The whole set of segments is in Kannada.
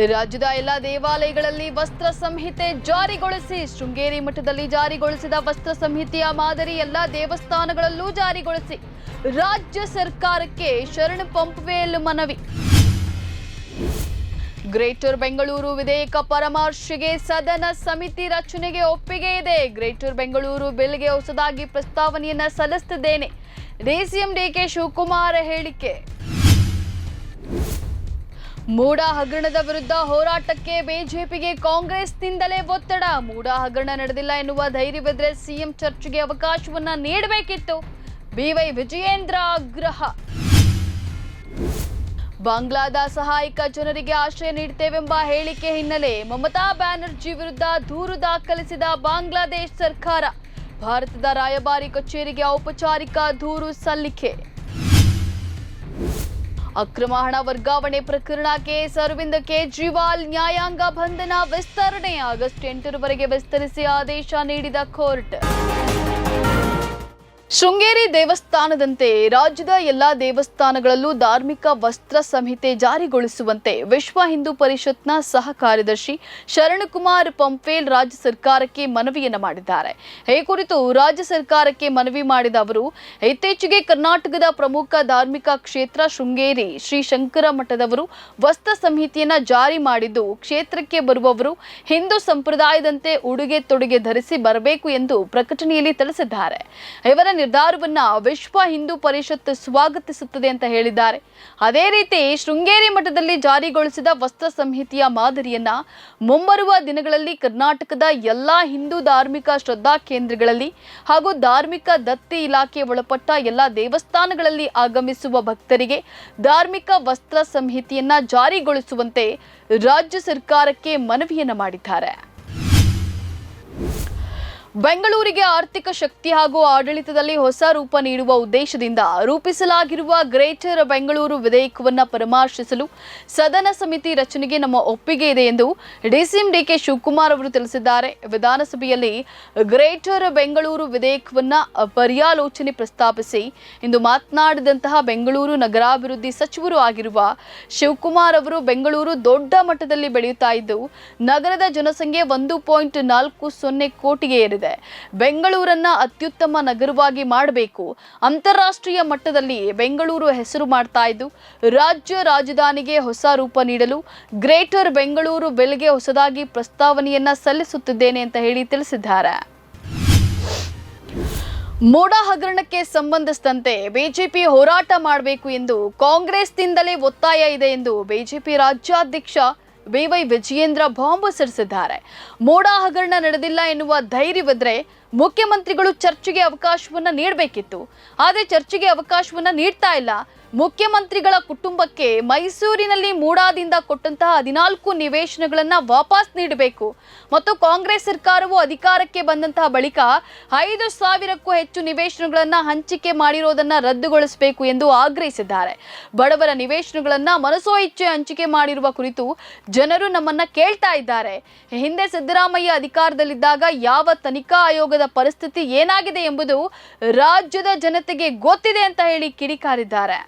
ರಾಜ್ಯದ ಎಲ್ಲ ದೇವಾಲಯಗಳಲ್ಲಿ ವಸ್ತ್ರ ಸಂಹಿತೆ ಜಾರಿಗೊಳಿಸಿ, ಶೃಂಗೇರಿ ಮಠದಲ್ಲಿ ಜಾರಿಗೊಳಿಸಿದ ವಸ್ತ್ರ ಸಂಹಿತೆಯ ಮಾದರಿ ಎಲ್ಲ ದೇವಸ್ಥಾನಗಳಲ್ಲೂ ಜಾರಿಗೊಳಿಸಿ, ರಾಜ್ಯ ಸರ್ಕಾರಕ್ಕೆ ಶರಣ್ ಪಂಪ್ವೇಲ್ ಮನವಿ. ಗ್ರೇಟರ್ ಬೆಂಗಳೂರು ವಿಧೇಯಕ ಪರಾಮರ್ಶೆಗೆ ಸದನ ಸಮಿತಿ ರಚನೆಗೆ ಒಪ್ಪಿಗೆ ಇದೆ. ಗ್ರೇಟರ್ ಬೆಂಗಳೂರು ಬಿಲ್ಗೆ ಹೊಸದಾಗಿ ಪ್ರಸ್ತಾವನೆಯನ್ನ ಸಲ್ಲಿಸುತ್ತಿದ್ದೇನೆ ಡಿಸಿಎಂ ಡಿಕೆ ಶಿವಕುಮಾರ್ ಹೇಳಿಕೆ. ಮೂಡ ಹಗರಣದ ವಿರುದ್ಧ ಹೋರಾಟಕ್ಕೆ ಬಿಜೆಪಿಗೆ ಕಾಂಗ್ರೆಸ್ನಿಂದಲೇ ಒತ್ತಡ. ಮೂಡ ಹಗರಣ ನಡೆದಿಲ್ಲ ಎನ್ನುವ ಧೈರ್ಯವಿದ್ರೆ ಸಿಎಂ ಚರ್ಚೆಗೆ ಅವಕಾಶವನ್ನ ನೀಡಬೇಕಿತ್ತು. ಬಿವೈ ವಿಜಯೇಂದ್ರ ಆಗ್ರಹ. ಬಾಂಗ್ಲಾದ ಸಹಾಯಕ ಜನರಿಗೆ ಆಶ್ರಯ ನೀಡುತ್ತೇವೆಂಬ ಹೇಳಿಕೆ ಹಿನ್ನೆಲೆ ಮಮತಾ ಬ್ಯಾನರ್ಜಿ ವಿರುದ್ಧ ದೂರು ದಾಖಲಿಸಿದ ಬಾಂಗ್ಲಾದೇಶ್ ಸರ್ಕಾರ. ಭಾರತದ ರಾಯಭಾರಿ ಕಚೇರಿಗೆ ಔಪಚಾರಿಕ ದೂರು ಸಲ್ಲಿಕೆ. ಅಕ್ರಮ ಹಣ ವರ್ಗಾವಣೆ ಪ್ರಕರಣ ಕೇಸ್ ಅರವಿಂದ್ ಕೇಜ್ರಿವಾಲ್ ನ್ಯಾಯಾಂಗ ಬಂಧನ ವಿಸ್ತರಣೆ ಆಗಸ್ಟ್ ಎಂಟರವರೆಗೆ ವಿಸ್ತರಿಸಿ ಆದೇಶ ನೀಡಿದ ಕೋರ್ಟ್. ಶೃಂಗೇರಿ ದೇವಸ್ಥಾನದಂತೆ ರಾಜ್ಯದ ಎಲ್ಲಾ ದೇವಸ್ಥಾನಗಳಲ್ಲೂ ಧಾರ್ಮಿಕ ವಸ್ತ್ರ ಸಂಹಿತೆ ಜಾರಿಗೊಳಿಸುವಂತೆ ವಿಶ್ವ ಹಿಂದೂ ಪರಿಷತ್ನ ಸಹ ಕಾರ್ಯದರ್ಶಿ ಶರಣಕುಮಾರ್ ಪಂಪೇಲ್ ರಾಜ್ಯ ಸರ್ಕಾರಕ್ಕೆ ಮನವಿಯನ್ನು ಮಾಡಿದ್ದಾರೆ. ಈ ಕುರಿತು ರಾಜ್ಯ ಸರ್ಕಾರಕ್ಕೆ ಮನವಿ ಮಾಡಿದ ಅವರು, ಇತ್ತೀಚೆಗೆ ಕರ್ನಾಟಕದ ಪ್ರಮುಖ ಧಾರ್ಮಿಕ ಕ್ಷೇತ್ರ ಶೃಂಗೇರಿ ಶ್ರೀ ಶಂಕರ ಮಠದವರು ವಸ್ತ್ರ ಸಂಹಿತೆಯನ್ನು ಜಾರಿ ಮಾಡಿದ್ದು, ಕ್ಷೇತ್ರಕ್ಕೆ ಬರುವವರು ಹಿಂದೂ ಸಂಪ್ರದಾಯದಂತೆ ಉಡುಗೆ ತೊಡುಗೆ ಧರಿಸಿ ಬರಬೇಕು ಎಂದು ಪ್ರಕಟಣೆಯಲ್ಲಿ ತಿಳಿಸಿದ್ದಾರೆ. ನಿರ್ಧಾರವನ್ನ ವಿಶ್ವ ಹಿಂದೂ ಪರಿಷತ್ ಸ್ವಾಗತಿಸುತ್ತದೆ ಅಂತ ಹೇಳಿದ್ದಾರೆ. ಅದೇ ರೀತಿ ಶೃಂಗೇರಿ ಮಠದಲ್ಲಿ ಜಾರಿಗೊಳಿಸಿದ ವಸ್ತ್ರ ಸಂಹಿತೆಯ ಮಾದರಿಯನ್ನ ಮುಂಬರುವ ದಿನಗಳಲ್ಲಿ ಕರ್ನಾಟಕದ ಎಲ್ಲಾ ಹಿಂದೂ ಧಾರ್ಮಿಕ ಶ್ರದ್ಧಾ ಕೇಂದ್ರಗಳಲ್ಲಿ ಹಾಗೂ ಧಾರ್ಮಿಕ ದತ್ತಿ ಇಲಾಖೆ ಒಳಪಟ್ಟ ಎಲ್ಲಾ ದೇವಸ್ಥಾನಗಳಲ್ಲಿ ಆಗಮಿಸುವ ಭಕ್ತರಿಗೆ ಧಾರ್ಮಿಕ ವಸ್ತ್ರ ಸಂಹಿತೆಯನ್ನ ಜಾರಿಗೊಳಿಸುವಂತೆ ರಾಜ್ಯ ಸರ್ಕಾರಕ್ಕೆ ಮನವಿಯನ್ನ ಮಾಡಿದ್ದಾರೆ. ಬೆಂಗಳೂರಿಗೆ ಆರ್ಥಿಕ ಶಕ್ತಿ ಹಾಗೂ ಆಡಳಿತದಲ್ಲಿ ಹೊಸ ರೂಪ ನೀಡುವ ಉದ್ದೇಶದಿಂದ ರೂಪಿಸಲಾಗಿರುವ ಗ್ರೇಟರ್ ಬೆಂಗಳೂರು ವಿಧೇಯಕವನ್ನು ಪರಾಮರ್ಶಿಸಲು ಸದನ ಸಮಿತಿ ರಚನೆಗೆ ನಮ್ಮ ಒಪ್ಪಿಗೆ ಇದೆ ಎಂದು ಡಿಸಿಎಂ ಡಿಕೆ ಶಿವಕುಮಾರ್ ಅವರು ತಿಳಿಸಿದ್ದಾರೆ. ವಿಧಾನಸಭೆಯಲ್ಲಿ ಗ್ರೇಟರ್ ಬೆಂಗಳೂರು ವಿಧೇಯಕವನ್ನು ಪರ್ಯಾಲೋಚನೆ ಪ್ರಸ್ತಾಪಿಸಿ ಇಂದು ಮಾತನಾಡಿದಂತಹ ಬೆಂಗಳೂರು ನಗರಾಭಿವೃದ್ಧಿ ಸಚಿವರು ಆಗಿರುವ ಶಿವಕುಮಾರ್ ಅವರು ಬೆಂಗಳೂರು ದೊಡ್ಡ ಮಟ್ಟದಲ್ಲಿ ಬೆಳೆಯುತ್ತಾ ಇದ್ದು, ನಗರದ ಜನಸಂಖ್ಯೆ ಒಂದು ಪಾಯಿಂಟ್ ನಾಲ್ಕು ಸೊನ್ನೆ ಕೋಟಿಗೆ ಏರಿದೆ. ಬೆಂಗಳೂರನ್ನ ಅತ್ಯುತ್ತಮ ನಗರವಾಗಿ ಮಾಡಬೇಕು. ಅಂತಾರಾಷ್ಟ್ರೀಯ ಮಟ್ಟದಲ್ಲಿ ಬೆಂಗಳೂರು ಹೆಸರು ಮಾಡ್ತಾ ಇದ್ದು, ರಾಜ್ಯ ರಾಜಧಾನಿಗೆ ಹೊಸ ರೂಪ ನೀಡಲು ಗ್ರೇಟರ್ ಬೆಂಗಳೂರು ಬೆಲ್ಗೆ ಹೊಸದಾಗಿ ಪ್ರಸ್ತಾವನೆಯನ್ನ ಸಲ್ಲಿಸುತ್ತಿದ್ದೇನೆ ಅಂತ ಹೇಳಿ ತಿಳಿಸಿದ್ದಾರೆ. ಮೋಡ ಹಗರಣಕ್ಕೆ ಸಂಬಂಧಿಸಿದಂತೆ ಬಿಜೆಪಿ ಹೋರಾಟ ಮಾಡಬೇಕು ಎಂದು ಕಾಂಗ್ರೆಸ್ನಿಂದಲೇ ಒತ್ತಾಯ ಇದೆ ಎಂದು ಬಿಜೆಪಿ ರಾಜ್ಯಾಧ್ಯಕ್ಷ ಬಿವೈ ವಿಜಯೇಂದ್ರ ಬಾಂಬ್ ಸಿಡಿಸಿದ್ದಾರೆ. ಮೋಡ ಹಗರಣ ನಡೆದಿಲ್ಲ ಎನ್ನುವ ಧೈರ್ಯವಿದ್ರೆ ಮುಖ್ಯಮಂತ್ರಿಗಳು ಚರ್ಚೆಗೆ ಅವಕಾಶವನ್ನ ನೀಡಬೇಕಿತ್ತು. ಆದರೆ ಚರ್ಚೆಗೆ ಅವಕಾಶವನ್ನ ನೀಡ್ತಾ ಇಲ್ಲ. ಮುಖ್ಯಮಂತ್ರಿಗಳ ಕುಟುಂಬಕ್ಕೆ ಮೈಸೂರಿನಲ್ಲಿ ಮೂಡಾದಿಂದ ಕೊಟ್ಟಂತಹ ಹದಿನಾಲ್ಕು ನಿವೇಶನಗಳನ್ನು ವಾಪಸ್ ನೀಡಬೇಕು. ಮತ್ತು ಕಾಂಗ್ರೆಸ್ ಸರ್ಕಾರವು ಅಧಿಕಾರಕ್ಕೆ ಬಂದಂತಹ ಬಳಿಕ ಐದು ಸಾವಿರಕ್ಕೂ ಹೆಚ್ಚು ನಿವೇಶನಗಳನ್ನು ಹಂಚಿಕೆ ಮಾಡಿರೋದನ್ನು ರದ್ದುಗೊಳಿಸಬೇಕು ಎಂದು ಆಗ್ರಹಿಸಿದ್ದಾರೆ. ಬಡವರ ನಿವೇಶನಗಳನ್ನು ಮನಸೋ ಇಚ್ಛೆ ಹಂಚಿಕೆ ಮಾಡಿರುವ ಕುರಿತು ಜನರು ನಮ್ಮನ್ನ ಕೇಳ್ತಾ ಇದ್ದಾರೆ. ಹಿಂದೆ ಸಿದ್ದರಾಮಯ್ಯ ಅಧಿಕಾರದಲ್ಲಿದ್ದಾಗ ಯಾವ ತನಿಖಾ ಆಯೋಗದ ಪರಿಸ್ಥಿತಿ ಏನಾಗಿದೆ ಎಂಬುದು ರಾಜ್ಯದ ಜನತೆಗೆ ಗೊತ್ತಿದೆ ಅಂತ ಹೇಳಿ ಕಿಡಿಕಾರಿದ್ದಾರೆ.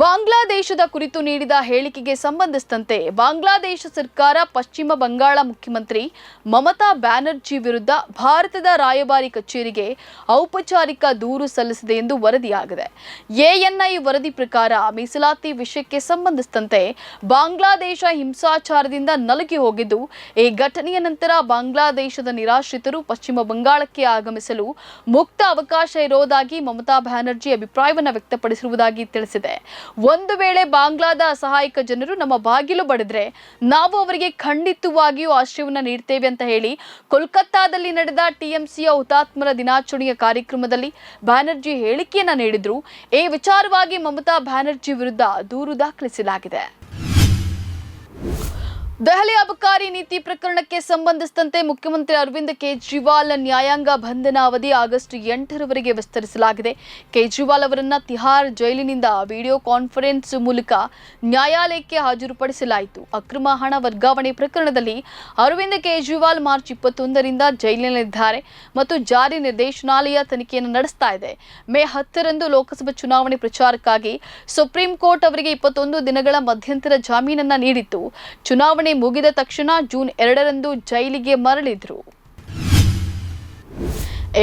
ಬಾಂಗ್ಲಾದೇಶದ ಕುರಿತು ನೀಡಿದ ಹೇಳಿಕೆಗೆ ಸಂಬಂಧಿಸಿದಂತೆ ಬಾಂಗ್ಲಾದೇಶ ಸರ್ಕಾರ, ಪಶ್ಚಿಮ ಬಂಗಾಳ ಮುಖ್ಯಮಂತ್ರಿ ಮಮತಾ ಬ್ಯಾನರ್ಜಿ ವಿರುದ್ಧ ಭಾರತದ ರಾಯಭಾರಿ ಕಚೇರಿಗೆ ಔಪಚಾರಿಕ ದೂರು ಸಲ್ಲಿಸಿದೆ ಎಂದು ವರದಿಯಾಗಿದೆ. ಎಎನ್ಐ ವರದಿ ಪ್ರಕಾರ ಮೀಸಲಾತಿ ವಿಷಯಕ್ಕೆ ಸಂಬಂಧಿಸಿದಂತೆ ಬಾಂಗ್ಲಾದೇಶ ಹಿಂಸಾಚಾರದಿಂದ ನಲುಗಿ ಹೋಗಿದ್ದು, ಈ ಘಟನೆಯ ನಂತರ ಬಾಂಗ್ಲಾದೇಶದ ನಿರಾಶ್ರಿತರು ಪಶ್ಚಿಮ ಬಂಗಾಳಕ್ಕೆ ಆಗಮಿಸಲು ಮುಕ್ತ ಅವಕಾಶ ಇರೋದಾಗಿ ಮಮತಾ ಬ್ಯಾನರ್ಜಿ ಅಭಿಪ್ರಾಯವನ್ನು ವ್ಯಕ್ತಪಡಿಸಿರುವುದಾಗಿ ತಿಳಿಸಿದೆ. ಒಂದು ವೇಳೆ ಬಾಂಗ್ಲಾದ ಅಸಹಾಯಕ ಜನರು ನಮ್ಮ ಬಾಗಿಲು ಬಡಿದ್ರೆ ನಾವು ಅವರಿಗೆ ಖಂಡಿತವಾಗಿಯೂ ಆಶ್ರಯವನ್ನು ನೀಡ್ತೇವೆ ಅಂತ ಹೇಳಿ ಕೋಲ್ಕತ್ತಾದಲ್ಲಿ ನಡೆದ ಟಿಎಂಸಿಯ ಹುತಾತ್ಮರ ದಿನಾಚರಣೆಯ ಕಾರ್ಯಕ್ರಮದಲ್ಲಿ ಬ್ಯಾನರ್ಜಿ ಹೇಳಿಕೆಯನ್ನ ನೀಡಿದ್ರು. ಈ ವಿಚಾರವಾಗಿ ಮಮತಾ ಬ್ಯಾನರ್ಜಿ ವಿರುದ್ಧ ದೂರು ದಾಖಲಿಸಲಾಗಿದೆ. ದೆಹಲಿ ಅಬಕಾರಿ ನೀತಿ ಪ್ರಕರಣಕ್ಕೆ ಸಂಬಂಧಿಸಿದಂತೆ ಮುಖ್ಯಮಂತ್ರಿ ಅರವಿಂದ್ ಕೇಜ್ರಿವಾಲ್ ನ್ಯಾಯಾಂಗ ಬಂಧನ ಅವಧಿ ಆಗಸ್ಟ್ ಎಂಟರವರೆಗೆ ವಿಸ್ತರಿಸಲಾಗಿದೆ. ಕೇಜ್ರಿವಾಲ್ ಅವರನ್ನ ತಿಹಾರ್ ಜೈಲಿನಿಂದ ವಿಡಿಯೋ ಕಾನ್ಫರೆನ್ಸ್ ಮೂಲಕ ನ್ಯಾಯಾಲಯಕ್ಕೆ ಹಾಜರುಪಡಿಸಲಾಯಿತು. ಅಕ್ರಮ ಹಣ ವರ್ಗಾವಣೆ ಪ್ರಕರಣದಲ್ಲಿ ಅರವಿಂದ್ ಕೇಜ್ರಿವಾಲ್ ಮಾರ್ಚ್ ಇಪ್ಪತ್ತೊಂದರಿಂದ ಜೈಲಿನಲ್ಲಿದ್ದಾರೆ ಮತ್ತು ಜಾರಿ ನಿರ್ದೇಶನಾಲಯ ತನಿಖೆಯನ್ನು ನಡೆಸ್ತಾ ಇದೆ. ಮೇ ಹತ್ತರಂದು ಲೋಕಸಭಾ ಚುನಾವಣೆ ಪ್ರಚಾರಕ್ಕಾಗಿ ಸುಪ್ರೀಂ ಕೋರ್ಟ್ ಅವರಿಗೆ ಇಪ್ಪತ್ತೊಂದು ದಿನಗಳ ಮಧ್ಯಂತರ ಜಾಮೀನನ್ನ ನೀಡಿತ್ತು. ಚುನಾವಣೆ ಮುಗಿದ ತಕ್ಷಣ ಜೂನ್ ಎರಡರಂದು ಜೈಲಿಗೆ ಮರಳಿದ್ರು.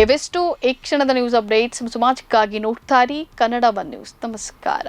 ಇವೆಷ್ಟು ಈ ಕ್ಷಣದ ನ್ಯೂಸ್ ಅಪ್ಡೇಟ್ಸ್. ಸಮಾಜಕ್ಕಾಗಿ ನೋಡ್ತಾ ಇರಿ. Kannada one news. ನಮಸ್ಕಾರ.